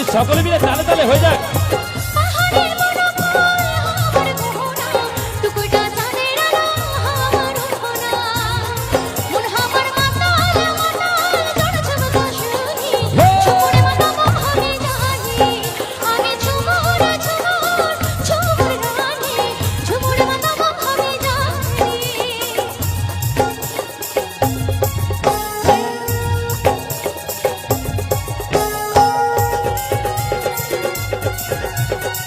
যদি সকলে মিলে তালে তালে হয়ে যাক।